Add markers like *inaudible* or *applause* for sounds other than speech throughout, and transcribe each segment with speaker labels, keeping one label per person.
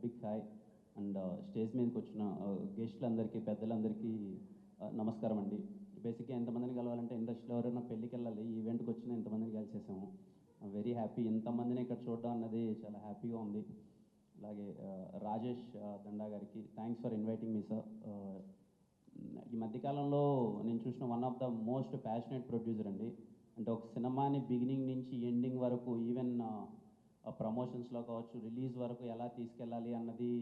Speaker 1: Big hi and stage మీదకి వచ్చిన గెస్ట్లందరికీ పెద్దలందరికీ నమస్కారం అండి. బేసిక్గా ఎంతమందిని కలవాలంటే ఇండస్ట్రీలో ఎవరైనా పెళ్ళికి వెళ్ళాలి ఈవెంట్కి వచ్చిన ఎంతమందిని కలిసేసాము. Very happy. ఇంతమందిని ఇక్కడ చూడడం అన్నది చాలా హ్యాపీగా ఉంది. అలాగే రాజేష్ దండా గారికి thanks for inviting me sir ఈ మధ్యకాలంలో నేను చూసిన one of the most passionate producer అండి. అంటే ఒక సినిమాని బిగినింగ్ నుంచి ఎండింగ్ వరకు ఈవెన్ ప్రమోషన్స్లో కావచ్చు రిలీజ్ వరకు ఎలా తీసుకెళ్ళాలి అన్నది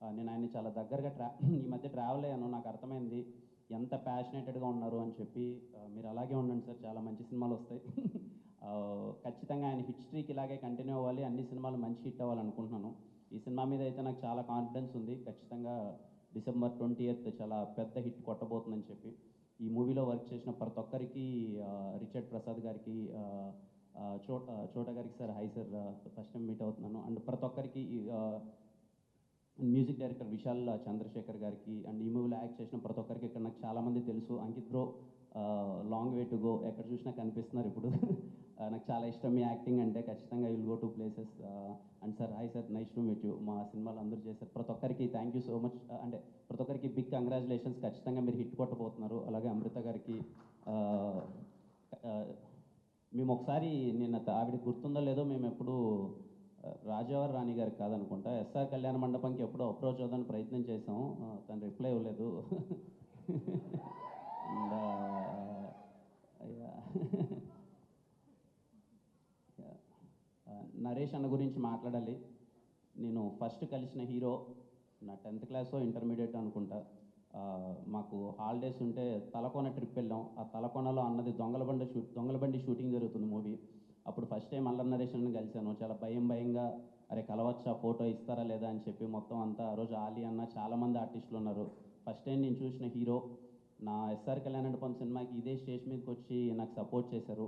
Speaker 1: నేను ఆయన చాలా దగ్గరగా ట్రా *clears throat* ఈ మధ్య ట్రావెల్ అయ్యాను నాకు అర్థమైంది. ఎంత ప్యాషనేటెడ్గా ఉన్నారు అని చెప్పి మీరు అలాగే ఉండండి సార్ చాలా మంచి సినిమాలు వస్తాయి. *laughs* ఖచ్చితంగా ఆయన హిస్టరీకి ఇలాగే కంటిన్యూ అవ్వాలి అన్ని సినిమాలు మంచి హిట్ అవ్వాలనుకుంటున్నాను ఈ సినిమా మీద అయితే నాకు చాలా కాన్ఫిడెన్స్ ఉంది. ఖచ్చితంగా డిసెంబర్ ట్వంటీ ఎయిత్ చాలా పెద్ద హిట్ కొట్టబోతుందని చెప్పి. ఈ మూవీలో వర్క్ చేసిన ప్రతి ఒక్కరికి రిచర్డ్ ప్రసాద్ గారికి చోట చోట గారికి sir hi sir first time meet అవుతున్నాను. అండ్ ప్రతి ఒక్కరికి మ్యూజిక్ డైరెక్టర్ విశాల్ చంద్రశేఖర్ గారికి అండ్ ఈ మూవీలో యాక్ట్ చేసిన ప్రతి ఒక్కరికి ఇక్కడ నాకు చాలా మంది తెలుసు. Ankit bro long way to go ఎక్కడ చూసినా కనిపిస్తున్నారు ఇప్పుడు. నాకు చాలా ఇష్టం మీ యాక్టింగ్ అంటే. ఖచ్చితంగా will go to places and sir hi sir nice to meet you మా సినిమాలు అందరూ చేశారు. ప్రతి ఒక్కరికి థ్యాంక్ యూ సో మచ్ అంటే ప్రతి ఒక్కరికి బిగ్ కంగ్రాచులేషన్స్ ఖచ్చితంగా మీరు హిట్ కొట్టబోతున్నారు. అలాగే అమృత గారికి ఆ, ఆ, మేము ఒకసారి నిన్న ఆవిడ గుర్తుందో లేదో మేము ఎప్పుడు రాజావారి రాణి గారికి కాదనుకుంటా ఎస్ఆర్ కళ్యాణ మండపంకి ఎప్పుడో అప్రోచ్ అవుదాని ప్రయత్నం చేసాము తను రిప్లై ఇవ్వలేదు. అండ్ నరేష్ అన్న గురించి మాట్లాడాలి. నేను ఫస్ట్ కలిసిన హీరో నా టెన్త్ క్లాస్ ఇంటర్మీడియట్ అనుకుంటా. మాకు హాలిడేస్ ఉంటే తలకోన ట్రిప్ వెళ్ళాం. ఆ తలకోనలో అన్నది దొంగల బండి షూట్ దొంగల బండి షూటింగ్ జరుగుతుంది మూవీ అప్పుడు ఫస్ట్ టైం అల్లర్ నరేష్ కలిశాను. చాలా భయం భయంగా అరే కలవచ్చా? ఫోటో ఇస్తారా లేదా? అని చెప్పి మొత్తం అంతా ఆ రోజు ఆలీ అన్న చాలామంది ఆర్టిస్టులు ఉన్నారు. ఫస్ట్ టైం నేను చూసిన హీరో నా ఎస్ఆర్ కళ్యాణ్ అనుపం సినిమాకి ఇదే స్టేజ్ మీదకి వచ్చి నాకు సపోర్ట్ చేశారు.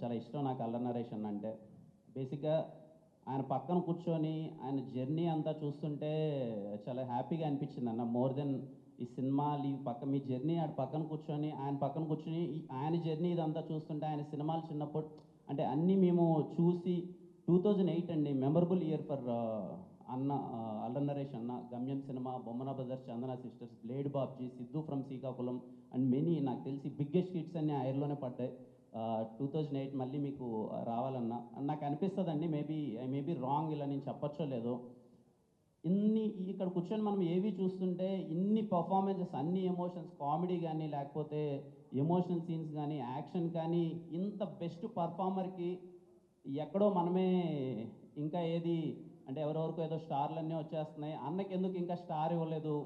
Speaker 1: చాలా ఇష్టం నాకు అల్లర్ నరేషన్ అంటే. బేసిక్గా ఆయన పక్కన కూర్చొని ఆయన జర్నీ అంతా చూస్తుంటే చాలా హ్యాపీగా అనిపించింది అన్న. మోర్ దెన్ ఈ సినిమాలు ఇవి పక్క మీ జర్నీ ఆడ పక్కన కూర్చొని ఆయన పక్కన కూర్చొని ఆయన జర్నీ ఇదంతా చూస్తుంటే ఆయన సినిమాలు చిన్నప్పుడు అంటే అన్నీ మేము చూసి టూ థౌజండ్ ఎయిట్ అండి మెమరబుల్ ఇయర్ ఫర్ అన్న అల్ల నరేష్ అన్న Gamyam cinema Bommana brothers Chandana sisters blade Babji Siddhu from Srikakulam and many నాకు తెలిసి బిగ్గెస్ట్ హిట్స్ అన్ని ఆ పడ్డాయి. టూ థౌజండ్ ఎయిట్ మళ్ళీ మీకు రావాలన్నా. నాకు నాకు అనిపిస్తుందండి మేబీ ఐ మేబీ రాంగ్ ఇలా నేను చెప్పచ్చో లేదో. ఇన్ని ఇక్కడ కూర్చొని మనం ఏవి చూస్తుంటే ఇన్ని పర్ఫార్మెన్సెస్ అన్ని ఎమోషన్స్ కామెడీ కానీ లేకపోతే ఎమోషనల్ సీన్స్ కానీ యాక్షన్ కానీ ఇంత బెస్ట్ పర్ఫార్మర్కి ఎక్కడో మనమే ఇంకా ఏది అంటే ఎవరెవరికో ఏదో స్టార్లన్నీ వచ్చేస్తున్నాయి. అన్నకి ఎందుకు ఇంకా స్టార్ ఇవ్వలేదు?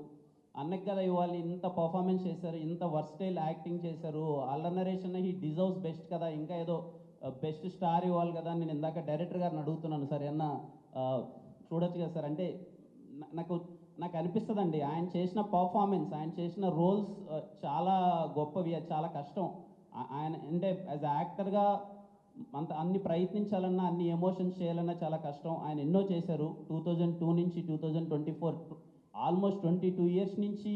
Speaker 1: అన్నకి కదా ఇవ్వాలి ఇంత పర్ఫార్మెన్స్ చేశారు ఇంత వర్స్టైల్ యాక్టింగ్ చేశారు. అల్లనరేషన్ హీ డిజర్వ్స్ బెస్ట్ కదా ఇంకా ఏదో బెస్ట్ స్టార్ ఇవ్వాలి కదా నేను ఇందాక డైరెక్టర్ గారిని అడుగుతున్నాను. సార్ ఏమన్నా చూడొచ్చు కదా సార్? అంటే నాకు నాకు అనిపిస్తుందండి ఆయన చేసిన పర్ఫార్మెన్స్ ఆయన చేసిన రోల్స్ uh, చాలా గొప్పవి చాలా కష్టం. ఆయన అంటే యాజ్ యాక్టర్గా అంత అన్ని ప్రయత్నించాలన్నా అన్ని ఎమోషన్స్ చేయాలన్నా చాలా కష్టం. ఆయన ఎన్నో చేశారు. టూ థౌజండ్ టూ నుంచి two thousand twenty four almost twenty two years నుంచి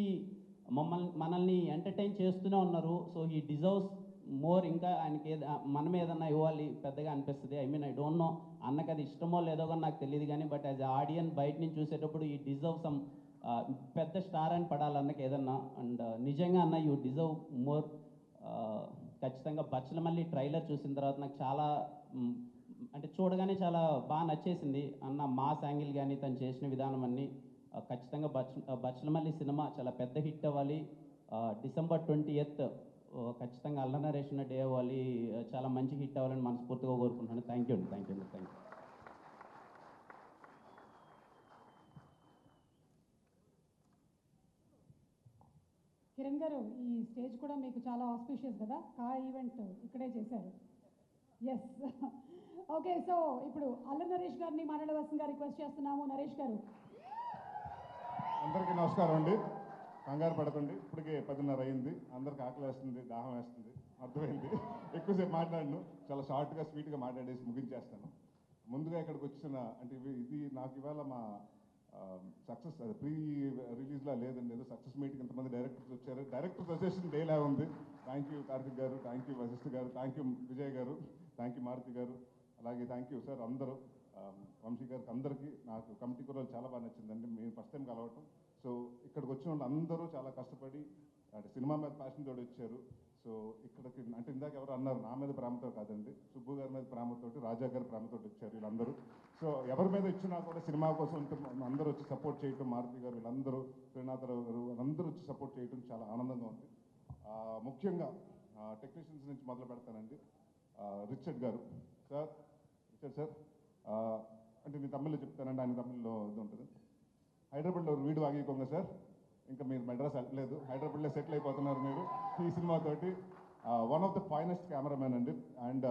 Speaker 1: మమ్మల్ని మనల్ని ఎంటర్టైన్ చేస్తూనే ఉన్నారు. సో హీ డిజర్వ్స్ మోర్ ఇంకా ఆయనకి ఏద మనం ఏదన్నా ఇవ్వాలి పెద్దగా అనిపిస్తుంది. I mean I don't know అన్నకి అది ఇష్టమో లేదో కానీ నాకు తెలియదు కానీ బట్ యాజ్ ఆడియన్ బయట నుంచి చూసేటప్పుడు ఈ డిజర్వ్ సమ్ పెద్ద స్టార్ అని పడాలి అన్నకి ఏదన్నా. అండ్ uh, నిజంగా అన్న యూ డిజర్వ్ మోర్ ఖచ్చితంగా. బచ్చల మళ్ళీ ట్రైలర్ చూసిన తర్వాత నాకు చాలా అంటే చూడగానే చాలా బాగా నచ్చేసింది. అన్న మాస్ యాంగిల్ కానీ తను చేసిన విధానం అన్ని ఖచ్చితంగా బచ్చ బచ్చల మళ్ళీ సినిమా చాలా పెద్ద హిట్ అవ్వాలి. డిసెంబర్ ట్వంటీ ఎయిత్ ఖచ్చితంగా అల్ల నరేషన్ డే అవ్వాలి. చాలా మంచి హిట్ అవ్వాలని మనస్ఫూర్తిగా కోరుకుంటున్నాను. థ్యాంక్ యూ అండి. Thank you thank you
Speaker 2: Kiran గారు ఈ స్టేజ్ కూడా మీకు చాలా ఆస్పిషియస్ కదా? కా ఈవెంట్ ఇక్కడే చేశారు. ఎస్ ఓకే సో ఇప్పుడు అల్ల నరేష్ గారిని మాట్లాడవలసిందిగా రిక్వెస్ట్ చేస్తున్నాము. నరేష్ గారు.
Speaker 3: అందరికీ నమస్కారం అండి. కంగారు పడకండి ఇప్పటికే పదిన్నర అయింది. అందరికి ఆకలి వేస్తుంది దాహం వేస్తుంది అర్థమైంది? ఎక్కువసేపు మాట్లాడను. చాలా షార్ట్గా స్వీట్గా మాట్లాడేసి ముగించేస్తాను. ముందుగా ఇక్కడికి వచ్చిన అంటే ఇది నాకు ఇవాళ మా సక్సెస్ ప్రీ రిలీజ్లా లేదండి. ఏదో సక్సెస్ మీటింగ్ ఇంతమంది డైరెక్టర్స్ వచ్చారు. డైరెక్టర్స్ అసోసియేషన్ డేలా ఉంది. థ్యాంక్ యూ కార్తిక్ గారు థ్యాంక్ యూ వశిష్ఠ గారు థ్యాంక్ యూ విజయ్ గారు థ్యాంక్ యూ మారుతి గారు అలాగే థ్యాంక్ యూ సార్ అందరూ వంశీ గారికి అందరికీ. నాకు కమిటీ కూర చాలా బాగా నచ్చిందండి. మేము ఫస్ట్ టైం కలవటం. సో ఇక్కడికి వచ్చిన వాళ్ళు అందరూ చాలా కష్టపడి అంటే సినిమా మీద ప్యాషన్ తోటి వచ్చారు. సో ఇక్కడికి అంటే ఇందాక ఎవరు అన్నారు నా మీద ప్రేమతో కాదండి. సుబ్బు గారి మీద ప్రేమతోటి రాజా గారి ప్రేమతోటి వచ్చారు వీళ్ళందరూ. సో ఎవరి మీద ఇచ్చినా కూడా సినిమా కోసం ఉంటే అందరూ వచ్చి సపోర్ట్ చేయటం మారుతి గారు వీళ్ళందరూ శ్రీనాథరావు గారు వాళ్ళందరూ వచ్చి సపోర్ట్ చేయటం చాలా ఆనందంగా ఉంది. ముఖ్యంగా టెక్నీషియన్స్ నుంచి మొదలు పెడతానండి. రిచర్డ్ గారు. సార్ రిచర్డ్ సార్ అంటే నేను తమిళ్ళో చెప్తానండి ఆయన తమిళ్ళో ఇది ఉంటుంది. హైదరాబాద్లో ఒక వీడు ఆగిపోంగ సార్. ఇంకా మీరు మెడ్రాస్ వెళ్ళలేదు. హైదరాబాద్లో సెటిల్ అయిపోతున్నారు మీరు. ఈ సినిమాతోటి one of the finest cameramen అండి. అండ్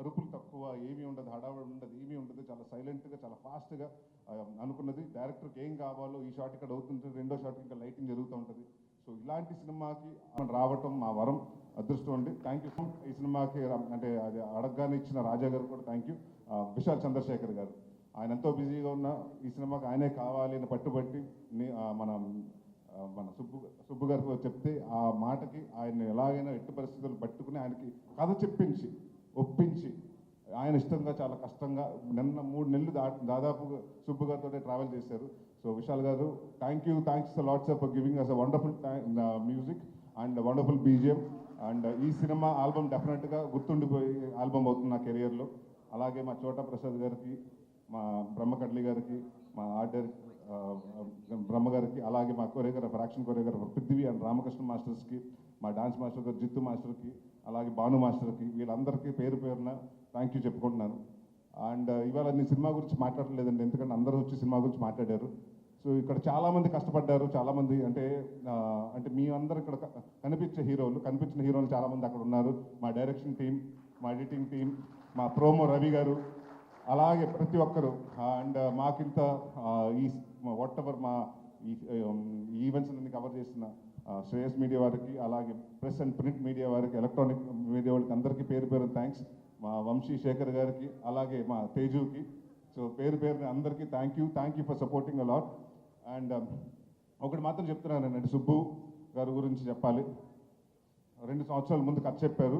Speaker 3: అరుపులు తక్కువ ఏమీ ఉండదు హడావుడి ఉండదు ఏమీ ఉండదు. చాలా సైలెంట్గా చాలా ఫాస్ట్గా అనుకున్నది. డైరెక్టర్కి ఏం కావాలో ఈ షాట్ ఇక్కడ అవుతుంటుంది రెండో షాట్ ఇంకా లైటింగ్ జరుగుతూ ఉంటుంది. సో ఇలాంటి సినిమాకి రావటం మా వరం అదృష్టం అండి. థ్యాంక్ యూ ఈ సినిమాకి అంటే అది అడగగానే ఇచ్చిన రాజా గారు కూడా థ్యాంక్ యూ విశాల్ చంద్రశేఖర్ గారు. ఆయన ఎంతో బిజీగా ఉన్న ఈ సినిమాకి ఆయనే కావాలి అని పట్టుబట్టి మన మన సుబ్బు సుబ్బు గారికి చెప్తే ఆ మాటకి ఆయన ఎలాగైనా ఎట్టి పరిస్థితులు పట్టుకుని ఆయనకి కథ చెప్పించి ఒప్పించి ఆయన ఇష్టంగా చాలా కష్టంగా నిన్న మూడు నెలలు దా దాదాపు సుబ్బు గారితో ట్రావెల్ చేశారు. సో విశాల్ గారు thank you thanks lots for giving us a wonderful music and wonderful BGM and ఈ సినిమా ఆల్బమ్ డెఫినెట్గా గుర్తుండిపోయే ఆల్బమ్ అవుతుంది నా కెరియర్లో అలాగే మా చోటా ప్రసాద్ గారికి మా బ్రహ్మకడ్లి గారికి మా ఆర్డర్ బ్రహ్మ గారికి అలాగే మా choreographer action choreographer Prithvi and Ramakrishna మాస్టర్స్కి మా డాన్స్ మాస్టర్ గారు జిత్తు మాస్టర్కి అలాగే భాను మాస్టర్కి వీళ్ళందరికీ పేరు పేరున థ్యాంక్ యూ చెప్పుకుంటున్నాను. అండ్ ఇవాళ నేను సినిమా గురించి మాట్లాడలేదండి ఎందుకంటే అందరూ వచ్చి సినిమా గురించి మాట్లాడారు. సో ఇక్కడ చాలామంది కష్టపడ్డారు చాలామంది అంటే అంటే మీ అందరు ఇక్కడ కనిపించే హీరోలు కనిపించిన హీరోలు చాలామంది అక్కడ ఉన్నారు. మా డైరెక్షన్ టీం మా ఎడిటింగ్ టీం మా ప్రోమో రవి గారు అలాగే ప్రతి ఒక్కరు. అండ్ మాకింత ఈ వాట్ ఎవర్ మా ఈ ఈవెంట్స్ అన్ని కవర్ చేసిన శ్రేయస్ మీడియా వారికి అలాగే ప్రెస్ అండ్ ప్రింట్ మీడియా వారికి ఎలక్ట్రానిక్ మీడియా వాళ్ళకి అందరికీ పేరు పేరు థ్యాంక్స్ మా వంశీ శేఖర్ గారికి అలాగే మా తేజుకి. సో పేరు పేరుని అందరికీ thank you thank you for supporting a lot and ఒకటి మాత్రం చెప్తున్నాను చెప్తున్నానండి సుబ్బు గారి గురించి చెప్పాలి. రెండు సంవత్సరాల ముందు కథ చెప్పారు.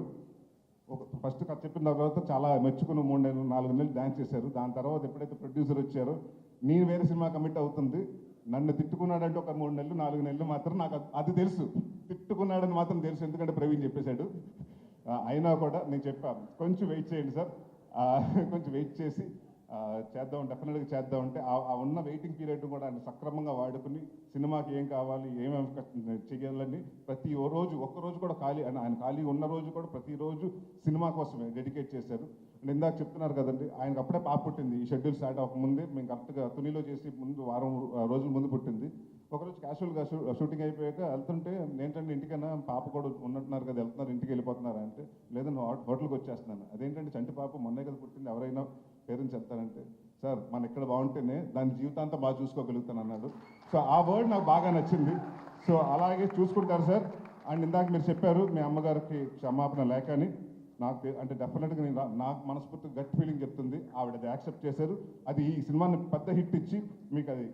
Speaker 3: ఒక ఫస్ట్ కథ చెప్పిన తర్వాత చాలా మెచ్చుకుని మూడు నెలలు నాలుగు నెలలు డాన్స్ చేశారు. దాని తర్వాత ఎప్పుడైతే ప్రొడ్యూసర్ వచ్చారో నేను వేరే సినిమా కమిట్ అవుతుంది. నన్ను తిట్టుకున్నాడంటే ఒక మూడు నెలలు నాలుగు నెలలు మాత్రం నాకు అది- తెలుసు. తిట్టుకున్నాడని మాత్రం తెలుసు. ఎందుకంటే ప్రవీణ్ చెప్పేశాడు. అయినా కూడా నేను చెప్పాను. కొంచెం వెయిట్ చేయండి సార్. *laughs* కొంచెం వెయిట్ చేసి చేద్దాం డెఫినెట్గా చేద్దాం అంటే ఆ ఉన్న వెయిటింగ్ పీరియడ్ కూడా ఆయన సక్రమంగా వాడుకుని సినిమాకి ఏం కావాలి ఏమేమి చేయాలని ప్రతి రోజు ఒక్క రోజు కూడా ఖాళీ ఆయన ఆయన ఖాళీ ఉన్న రోజు కూడా ప్రతిరోజు సినిమా కోసమే డెడికేట్ చేశారు. అండ్ ఇందాక చెప్తున్నారు కదండి ఆయనకు అప్పుడే పాప పుట్టింది ఈ షెడ్యూల్ స్టార్ట్ అవ్వకముందే మేము కరెక్ట్గా తునిలో చేసి ముందు వారం రోజుల ముందు పుట్టింది. ఒకరోజు క్యాషువల్గా షూటింగ్ అయిపోయాక వెళ్తుంటే ఏంటంటే ఇంటికైనా పాప కూడా ఉన్నట్టున్నారు కదా వెళ్తున్నారు ఇంటికి వెళ్ళిపోతున్నారు అంటే లేదా నువ్వు హోటల్కి వచ్చేస్తున్నాను. అదేంటంటే చంటి పాప మొన్నే కదా పుట్టింది ఎవరైనా పేరెంట్స్ చెప్తారంటే సార్ మన ఇక్కడ బాగుంటేనే దాని జీవితాంతం బాగా చూసుకోగలుగుతాను అన్నాడు. సో ఆ వర్డ్ నాకు బాగా నచ్చింది. సో అలాగే చూసుకుంటారు సార్. అండ్ ఇందాక మీరు చెప్పారు మీ అమ్మగారికి క్షమాపణ లేకని. నాకు అంటే డెఫినెట్గా నేను నాకు మనస్ఫూర్తి గట్ ఫీలింగ్ చెప్తుంది. ఆవిడ అది యాక్సెప్ట్ చేశారు. అది ఈ సినిమాని పెద్ద హిట్ ఇచ్చి మీకు అది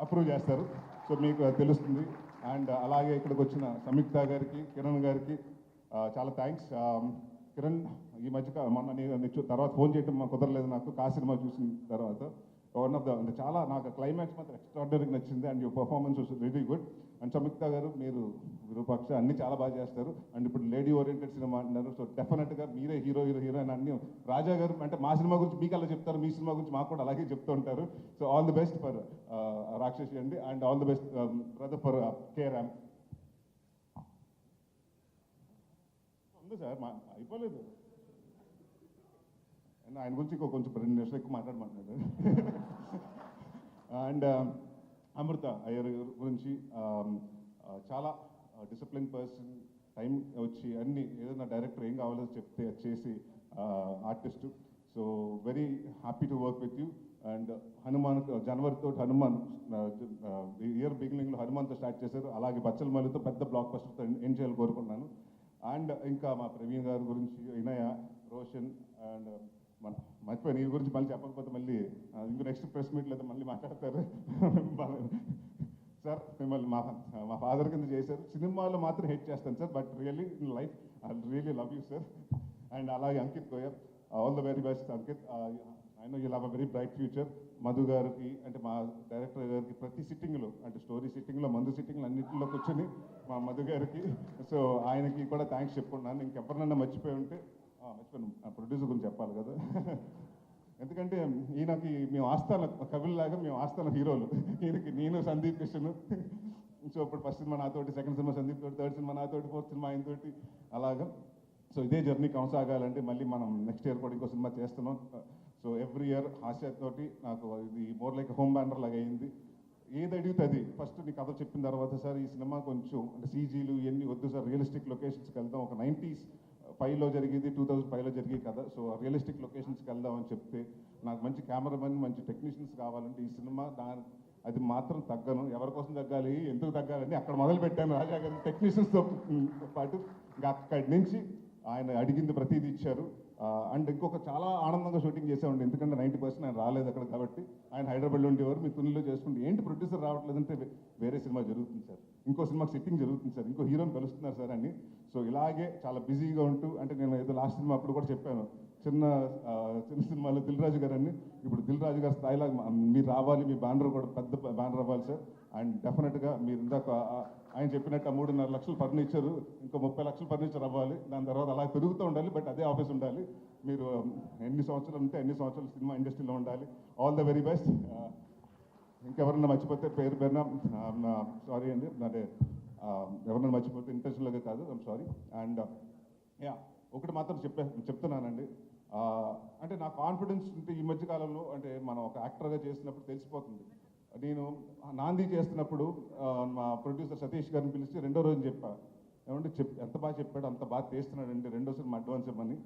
Speaker 3: అప్రూవ్ చేస్తారు. సో మీకు తెలుస్తుంది. అండ్ అలాగే ఇక్కడికి వచ్చిన సంయుక్త గారికి కిరణ్ గారికి చాలా థ్యాంక్స్. కిరణ్ ఈ మధ్య మొన్న నేను తర్వాత ఫోన్ చేయడం మాకు కుదరలేదు నాకు కా సినిమా చూసిన తర్వాత. వన్ ఆఫ్ ద అంటే చాలా నాకు క్లైమాక్స్ మాత్రం ఎక్స్ట్రాడినరీగా నచ్చింది. And your performance was very good and Samyuktha గారు మీరు విరూపాక్ష అన్ని చాలా బాగా చేస్తారు. అండ్ ఇప్పుడు లేడీ ఓరియంటెడ్ సినిమా అంటున్నారు. సో డెఫినెట్గా మీరే హీరో హీరో హీరోయిన్ అన్ని రాజా గారు అంటే మా సినిమా గురించి మీకు అలా చెప్తారు మీ సినిమా గురించి మాకు కూడా అలాగే చెప్తూ ఉంటారు. So all the best for Rakshasi అండి. And all the best brother for K ఉంది సార్ మా అయిపోలేదు. అండ్ ఆయన గురించి ఇంకో కొంచెం రెండు నిమిషాలు ఎక్కువ మాట్లాడమంటున్నాడు. అండ్ um, అమృత అయ్యర్ గురించి um, చాలా డిసిప్లిన్ పర్సన్ టైం వచ్చి అన్ని ఏదైనా డైరెక్టర్ ఏం కావాలో చెప్తే చేసి artist so very happy to work with you and Hanuman జనవరితో Hanuman year బిగినింగ్లో హనుమాన్తో స్టార్ట్ చేశారు. అలాగే బచ్చల మల్లితో పెద్ద బ్లాక్ బస్టర్తో ఏం చేయాలని కోరుకున్నాను అండ్ ఇంకా మా ప్రవీణ్ గారి గురించి వినయ రోషన్ అండ్ మన మర్చిపోయి నీ గురించి మళ్ళీ చెప్పకపోతే మళ్ళీ ఇంకా నెక్స్ట్ ప్రెస్ మీట్ అయితే మళ్ళీ మాట్లాడతారు. సార్ మిమ్మల్ని మా మా ఫాదర్ కింద చేశారు. సినిమాలో మాత్రం హెట్ చేస్తాను sir but really in life I really love you sir and అలాగే Ankit Goyar all the very best Ankit. I know you love a very bright future Madhu గారికి అంటే మా డైరెక్టర్ గారికి ప్రతి సిట్టింగ్లో అంటే స్టోరీ సిట్టింగ్లో మందు సిట్టింగ్లో అన్నింటిలో కూర్చొని మా మధు గారికి. సో ఆయనకి కూడా థ్యాంక్స్ చెప్పుకున్నాను ఇంకెవరినన్నా మర్చిపోయి ఉంటే ఆ, మర్చిపోయాను ప్రొడ్యూసర్ గురించి చెప్పాలి కదా. ఎందుకంటే ఈయనకి మేము ఆస్థాన కవుల్లాగా మేము ఆస్థాన హీరోలు. ఈయనకి నేను సందీప్ కిషన్ సో ఇప్పుడు ఫస్ట్ సినిమా నాతోటి సెకండ్ సినిమా సందీప్ తోటి థర్డ్ సినిమా నాతోటి ఫోర్త్ సినిమా ఆయనతోటి అలాగా. సో ఇదే జర్నీ కొనసాగాలంటే మళ్ళీ మనం నెక్స్ట్ ఇయర్ కూడా ఇంకో సినిమా చేస్తున్నాం. సో ఎవ్రీ ఇయర్ హాస్యతోటి నాకు ఇది మోర్ లైక్ హోమ్ బ్యానర్ లాగా అయింది. ఏది అడిగితే అది. ఫస్ట్ నీ కథ చెప్పిన తర్వాత సార్ ఈ సినిమా కొంచెం అంటే సీజీలు ఇవన్నీ వద్దు సార్ రియలిస్టిక్ లొకేషన్స్కి వెళ్దాం. ఒక నైంటీస్ ఫైవ్లో జరిగింది టూ థౌజండ్ ఫైవ్లో జరిగి కదా సో రియలిస్టిక్ లొకేషన్స్కి వెళ్దాం అని చెప్తే నాకు మంచి కెమెరామెన్ మంచి టెక్నీషియన్స్ కావాలంటే ఈ సినిమా దాని అది మాత్రం తగ్గను. ఎవరి కోసం తగ్గాలి ఎందుకు తగ్గాలని అక్కడ మొదలు పెట్టాను రాజా గారి టెక్నీషియన్స్తో పాటు ఇంకా అక్కడి నుంచి ఆయన అడిగింది ప్రతిదీ ఇచ్చారు. అండ్ ఇంకొక చాలా ఆనందంగా షూటింగ్ చేసామండి ఎందుకంటే నైంటీ పర్సెంట్ ఆయన రాలేదు అక్కడ కాబట్టి ఆయన హైదరాబాద్లో ఉండేవారు. మీ తునిలో చేసుకుంటే ఏంటి ప్రొడ్యూసర్ రావట్లేదంటే వేరే సినిమా జరుగుతుంది సార్. ఇంకో సినిమా సెట్టింగ్ జరుగుతుంది సార్. ఇంకో హీరోని కలుస్తున్నారు సార్ అని సో ఇలాగే చాలా బిజీగా ఉంటూ అంటే నేను ఏదో లాస్ట్ సినిమా అప్పుడు కూడా చెప్పాను. చిన్న చిన్న సినిమాలో దిల్ రాజు గారు అని ఇప్పుడు దిల్ రాజు గారి స్థాయిలో మీరు రావాలి మీ బ్యానర్ కూడా పెద్ద బ్యానర్ అవ్వాలి సార్. అండ్ డెఫినెట్గా మీరు ఇందాక ఆయన చెప్పినట్టు ఆ మూడున్నర లక్షలు ఫర్నిచర్ ఇంకో ముప్పై లక్షలు ఫర్నిచర్ అవ్వాలి. దాని తర్వాత అలా పెరుగుతూ ఉండాలి బట్ అదే ఆఫీస్ ఉండాలి. మీరు ఎన్ని సంవత్సరాలు ఉంటే ఎన్ని సంవత్సరాలు సినిమా ఇండస్ట్రీలో ఉండాలి. All the very best. ఇంకెవరన్నా మర్చిపోతే పేరు పేరున సారీ అండి. అంటే ఎవరన్నా మర్చిపోతే ఇంటెన్షన్గా కాదు. ఐమ్ సారీ అండ్ యా ఒకటి మాత్రం చెప్పే చెప్తున్నానండి. అంటే నా కాన్ఫిడెన్స్ ఉంటే ఈ మధ్యకాలంలో అంటే మనం ఒక యాక్టర్గా చేసినప్పుడు తెలిసిపోతుంది. నేను నాంది చేస్తున్నప్పుడు మా ప్రొడ్యూసర్ సతీష్ గారిని పిలిచి రెండో రోజు చెప్పా. ఏమంటే చెప్ ఎంత బాగా చెప్పాడు అంత బాగా తీస్తున్నాడండి రెండో సినిమా అడ్వాన్స్ ఇవ్వమని.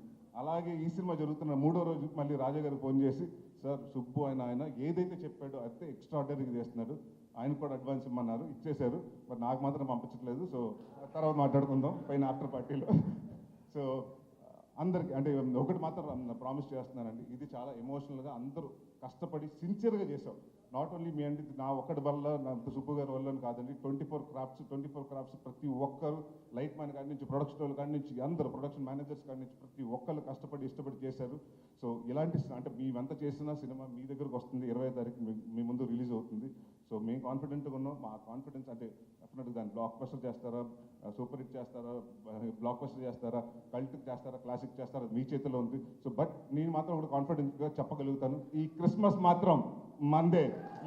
Speaker 3: అలాగే ఈ సినిమా జరుగుతున్న మూడో రోజు మళ్ళీ రాజా గారు ఫోన్ చేసి సార్ సుబ్బు ఆయన ఆయన ఏదైతే చెప్పాడో అయితే ఎక్స్ట్రాడనరీగా చేస్తున్నాడు. ఆయన కూడా అడ్వాన్స్ ఇమ్మన్నారు ఇచ్చేశారు. మరి నాకు మాత్రం పంపించట్లేదు సో తర్వాత మాట్లాడుకుందాం పైన ఆఫ్టర్ పార్టీలో. సో అందరికి అంటే ఒకటి మాత్రం ప్రామిస్ చేస్తున్నానండి. ఇది చాలా ఎమోషనల్గా అందరూ కష్టపడి సిన్సియర్గా చేసాం నాట్ ఓన్లీ మీ అండి నా ఒక్కడి వల్ల నా సుబ్బు గారి వల్ల కాదండి twenty four crafts twenty four crafts ప్రతి ఒక్కరు లైట్ మ్యాన్ కాడి నుంచి ప్రొడక్షన్ వాళ్ళు కాడి నుంచి అందరూ ప్రొడక్షన్ మేనేజర్స్ కాడి నుంచి ప్రతి ఒక్కరు కష్టపడి ఇష్టపడి చేశారు. సో ఇలాంటి అంటే మేమెంత చేసిన సినిమా మీ దగ్గరకు వస్తుంది ఇరవై తారీఖు మీ ముందు రిలీజ్ అవుతుంది. సో మేము కాన్ఫిడెంట్గా ఉన్నాం. మా కాన్ఫిడెన్స్ అంటే డెఫినెట్గా దాన్ని బ్లాక్ బస్టర్ చేస్తారా సూపర్ హిట్ చేస్తారా? బ్లాక్ బస్టర్ చేస్తారా? కల్ట్ చేస్తారా? క్లాసిక్ చేస్తారా? మీ చేతిలో ఉంది. సో బట్ నేను మాత్రం ఒకటి కాన్ఫిడెంట్గా చెప్పగలుగుతాను. ఈ క్రిస్మస్ మాత్రం మందే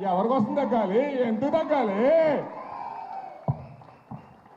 Speaker 3: ఎవరికి వస్తుంది తగ్గాలి ఎందుకు తగ్గాలి